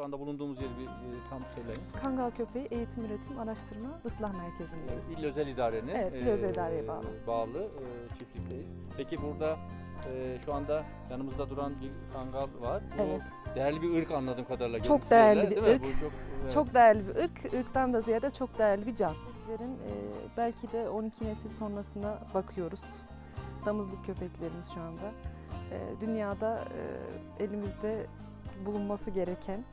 şu anda bulunduğumuz yeri bir e, tam söyleyin. Kangal Köpeği Eğitim Üretim Araştırma Islah Merkezi'ndeyiz. İl Özel İdare'nin Evet, İl Özel İdare'ye bağlı. bağlı e, çiftlikteyiz. Peki burada e, şu anda yanımızda duran bir kangal var. Bu Evet. değerli bir ırk anladığım kadarıyla. Çok değerli bir değil mi? ırk. Bu çok, evet. Çok değerli bir ırk, ırktan da ziyade çok değerli bir can. Köpeklerin e, belki de 12 nesil sonrasına bakıyoruz. Damızlık köpeklerimiz şu anda. E, dünyada e, elimizde bulunması gereken,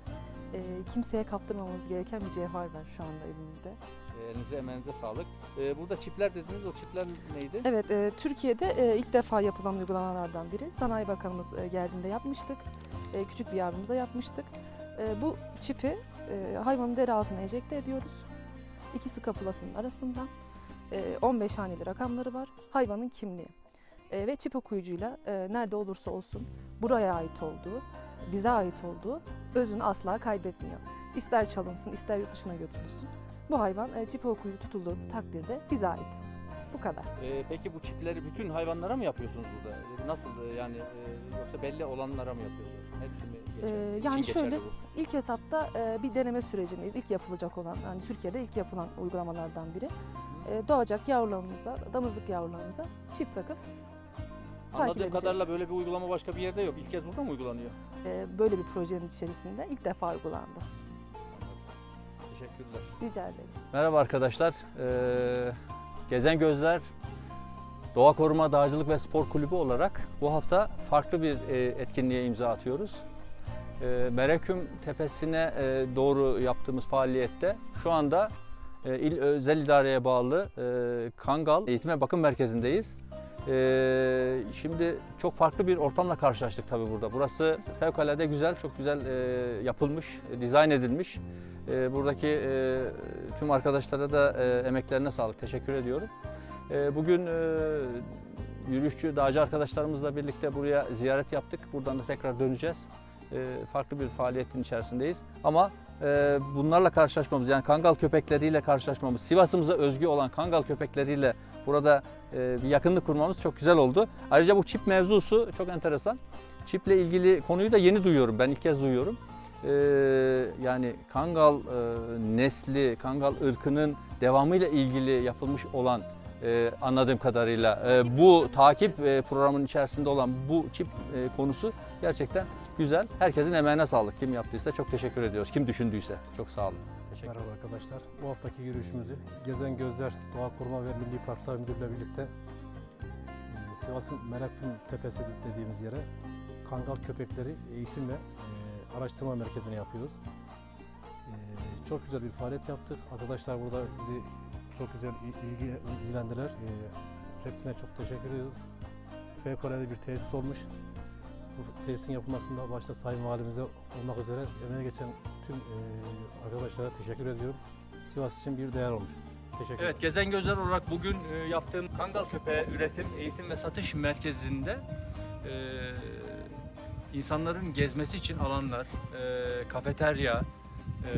e, kimseye kaptırmamamız gereken bir cevher var şu anda elimizde. Elinize emeğinize sağlık. E, burada çipler dediniz. O çipler neydi? Evet, e, Türkiye'de e, ilk defa yapılan uygulamalardan biri. Sanayi Bakanımız e, geldiğinde yapmıştık. E, küçük bir yavrumuza yapmıştık. E, bu çipi e, hayvanın deri altına enjekte ediyoruz. İki skapulasının arasından. E, 15 haneli rakamları var. Hayvanın kimliği. E, ve çip okuyucuyla e, nerede olursa olsun buraya ait olduğu, bize ait olduğu özünü asla kaybetmiyor. İster çalınsın, ister yurt dışına götürülsün. Bu hayvan e, çip okuyucu tutulduğu takdirde bize ait. Bu kadar. E, peki bu çipleri bütün hayvanlara mı yapıyorsunuz burada? E, Nasıl e, yani e, yoksa belli olanlara mı yapıyorsunuz? Hepsi mi geçerli? Ee, yani geçerli şöyle, bu. İlk etapta e, bir deneme sürecindeyiz. İlk yapılacak olan, yani Türkiye'de ilk yapılan uygulamalardan biri. E, doğacak yavrularımıza, damızlık yavrularımıza çip takıp takip Anladığım edeceğiz. kadarıyla böyle bir uygulama başka bir yerde yok. İlk kez burada mı uygulanıyor? e, böyle bir projenin içerisinde ilk defa uygulandı. Teşekkürler. Rica ederim. Merhaba arkadaşlar. Ee, Gezen Gözler Doğa Koruma Dağcılık ve Spor Kulübü olarak bu hafta farklı bir e, etkinliğe imza atıyoruz. E, Mereküm Tepesi'ne e, doğru yaptığımız faaliyette şu anda e, İl Özel İdare'ye bağlı e, Kangal Eğitim ve Bakım Merkezi'ndeyiz. E, şimdi çok farklı bir ortamla karşılaştık tabii burada. Burası fevkalade güzel, çok güzel e, yapılmış, dizayn edilmiş. E, buradaki e, tüm arkadaşlara da emeklerine sağlık, teşekkür ediyorum. Bugün yürüyüşçü, dağcı arkadaşlarımızla birlikte buraya ziyaret yaptık. Buradan da tekrar döneceğiz. Farklı bir faaliyetin içerisindeyiz. Ama bunlarla karşılaşmamız, yani kangal köpekleriyle karşılaşmamız, Sivas'ımıza özgü olan kangal köpekleriyle burada e, bir yakınlık kurmamız çok güzel oldu. Ayrıca bu çip mevzusu çok enteresan. Çiple ilgili konuyu da yeni duyuyorum, ben ilk kez duyuyorum. Ee, yani Kangal e, nesli, Kangal ırkının devamıyla ilgili yapılmış olan e, anladığım kadarıyla e, bu takip e, programının içerisinde olan bu çip e, konusu gerçekten güzel. Herkesin emeğine sağlık. Kim yaptıysa çok teşekkür ediyoruz. Kim düşündüyse çok sağ olun. Teşekkür Merhaba arkadaşlar. Bu haftaki yürüyüşümüzü Gezen Gözler Doğa Koruma ve Milli Parklar Müdürlüğü birlikte e, Sivas'ın Merakpın Tepesi dediğimiz yere Kangal Köpekleri Eğitim ve e, Araştırma Merkezi'ne yapıyoruz. E, Çok güzel bir faaliyet yaptık. Arkadaşlar burada bizi çok güzel il- ilgi, ilgilendiler. Hepsine çok teşekkür ediyoruz. Fevkalade bir tesis olmuş. Bu tesisin yapılmasında başta Sayın Valimize olmak üzere emeğe geçen tüm e, arkadaşlara teşekkür ediyorum. Sivas için bir değer olmuş. Teşekkür Evet, Gezen Gözler olarak bugün e, yaptığım Kangal Köpeği Üretim, Eğitim ve Satış Merkezi'nde e, insanların gezmesi için alanlar, e, kafeterya, e,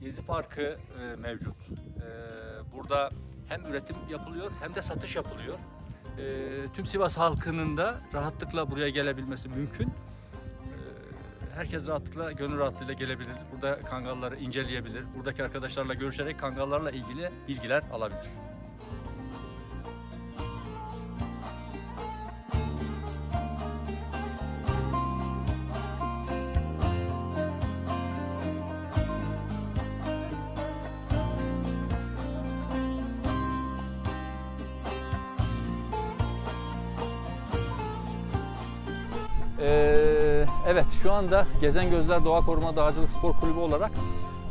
gezi parkı e, mevcut. E, burada hem üretim yapılıyor hem de satış yapılıyor. E, tüm Sivas halkının da rahatlıkla buraya gelebilmesi mümkün. E, Herkes rahatlıkla, gönül rahatlığıyla gelebilir. Burada kangalları inceleyebilir. Buradaki arkadaşlarla görüşerek kangallarla ilgili bilgiler alabilir. Evet şu anda Gezen Gözler Doğa Koruma Dağcılık Spor Kulübü olarak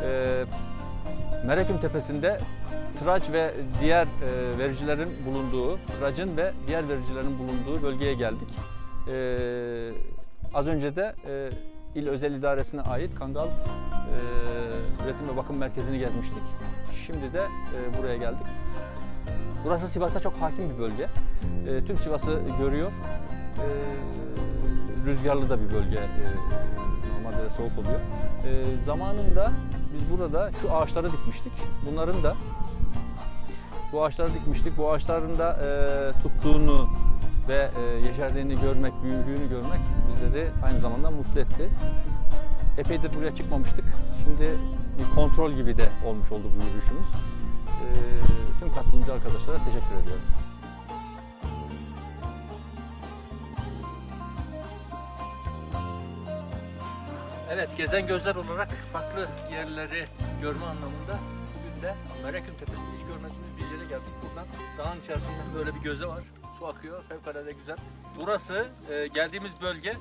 e, Mereküm Tepesi'nde tıraç ve diğer e, vericilerin bulunduğu, tıracın ve diğer vericilerin bulunduğu bölgeye geldik. Ee, az önce de e, İl Özel İdaresi'ne ait Kangal e, Üretim ve Bakım Merkezi'ni gezmiştik. Şimdi de e, buraya geldik. Burası Sivas'a çok hakim bir bölge. E, tüm Sivas'ı görüyor. E, rüzgarlı da bir bölge. E, normalde de soğuk oluyor. E, zamanında biz burada şu ağaçları dikmiştik. Bunların da bu ağaçları dikmiştik. Bu ağaçların da e, tuttuğunu ve e, yeşerdiğini görmek, büyüdüğünü görmek bizleri aynı zamanda mutlu etti. epeydir buraya çıkmamıştık. Şimdi bir kontrol gibi de olmuş oldu bu yürüyüşümüz. Tüm katılımcı arkadaşlara teşekkür ediyorum. Evet, gezen gözler olarak farklı yerleri görme anlamında bugün de Meraküm Tepesi'nde hiç görmediğimiz bir yere geldik. Buradan dağın içerisinden böyle bir göze var. Su akıyor, fevkalade güzel. Burası e, geldiğimiz bölge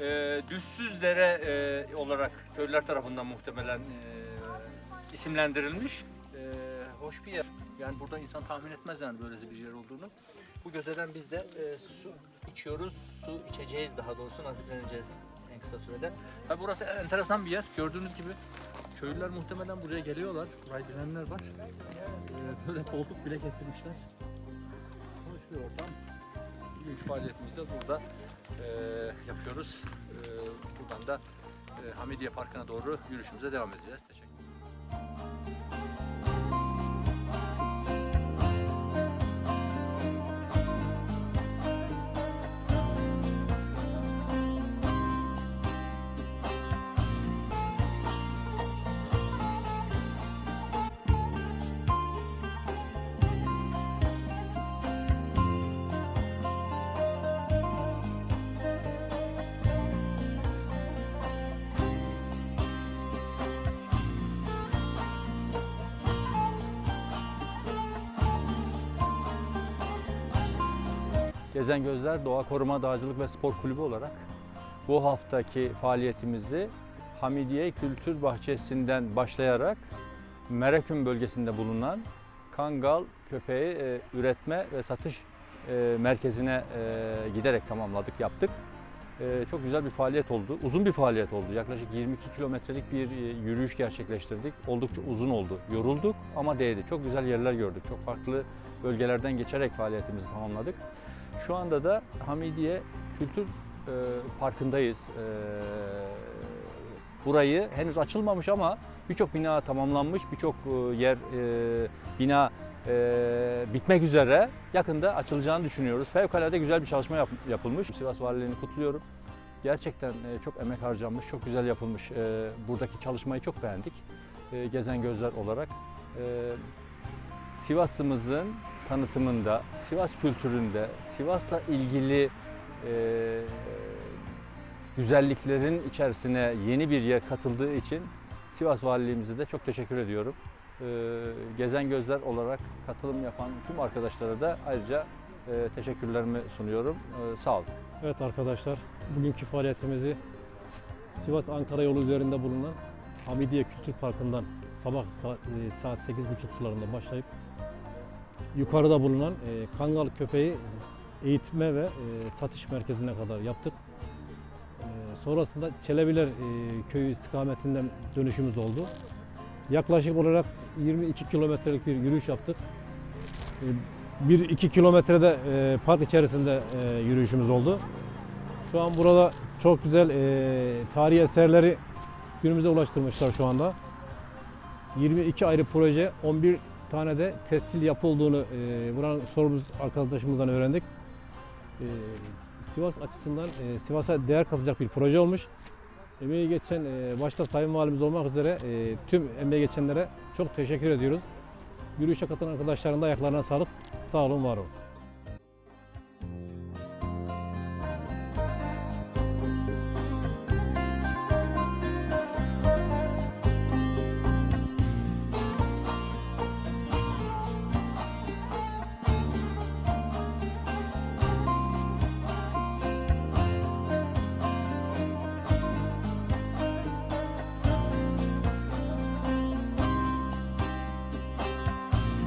e, Düzsüzdere e, olarak köylüler tarafından muhtemelen e, isimlendirilmiş. E, hoş bir yer. Yani burada insan tahmin etmez yani böylesi bir yer olduğunu. Bu gözeden biz de e, su içiyoruz, su içeceğiz daha doğrusu nasipleneceğiz en kısa sürede. Tabi burası enteresan bir yer. Gördüğünüz gibi köylüler muhtemelen buraya geliyorlar. Burayı bilenler var. Ee, böyle koltuk bile getirmişler. Hoş bir ortam. İlk faaliyetimizi de burada e, yapıyoruz. E, buradan da e, Hamidiye Parkı'na doğru yürüyüşümüze devam edeceğiz. Teşekkür Gezen Gözler Doğa Koruma Dağcılık ve Spor Kulübü olarak bu haftaki faaliyetimizi Hamidiye Kültür Bahçesi'nden başlayarak Meraküm bölgesinde bulunan Kangal köpeği e, üretme ve satış e, merkezine e, giderek tamamladık, yaptık. E, çok güzel bir faaliyet oldu. Uzun bir faaliyet oldu. Yaklaşık 22 kilometrelik bir e, yürüyüş gerçekleştirdik. Oldukça uzun oldu. Yorulduk ama değdi. Çok güzel yerler gördük. Çok farklı bölgelerden geçerek faaliyetimizi tamamladık. Şu anda da Hamidiye Kültür e, Parkı'ndayız. E, burayı henüz açılmamış ama birçok bina tamamlanmış, birçok e, yer e, bina e, bitmek üzere. Yakında açılacağını düşünüyoruz. Fevkalade güzel bir çalışma yap- yapılmış. Sivas Valiliğini kutluyorum. Gerçekten e, çok emek harcanmış, çok güzel yapılmış. E, buradaki çalışmayı çok beğendik. E, gezen gözler olarak. E, Sivas'ımızın tanıtımında, Sivas kültüründe, Sivas'la ilgili e, güzelliklerin içerisine yeni bir yer katıldığı için Sivas Valiliğimize de çok teşekkür ediyorum. E, Gezen Gözler olarak katılım yapan tüm arkadaşlara da ayrıca e, teşekkürlerimi sunuyorum. E, sağ olun. Evet arkadaşlar, bugünkü faaliyetimizi Sivas Ankara yolu üzerinde bulunan Hamidiye Kültür Parkı'ndan sabah e, saat 8.30 sularında başlayıp yukarıda bulunan e, Kangal köpeği eğitme ve e, satış merkezine kadar yaptık. E, sonrasında Çelebiler e, köyü istikametinden dönüşümüz oldu. Yaklaşık olarak 22 kilometrelik bir yürüyüş yaptık. E, 1-2 kilometrede e, park içerisinde e, yürüyüşümüz oldu. Şu an burada çok güzel e, tarihi eserleri günümüze ulaştırmışlar şu anda. 22 ayrı proje, 11 tane de tescil yapıldığını e, buranın sorumuz arkadaşımızdan öğrendik. E, Sivas açısından e, Sivas'a değer katacak bir proje olmuş. Emeği geçen e, başta Sayın Valimiz olmak üzere e, tüm emeği geçenlere çok teşekkür ediyoruz. Yürüyüşe katılan arkadaşların da ayaklarına sağlık. Sağ olun, var olun.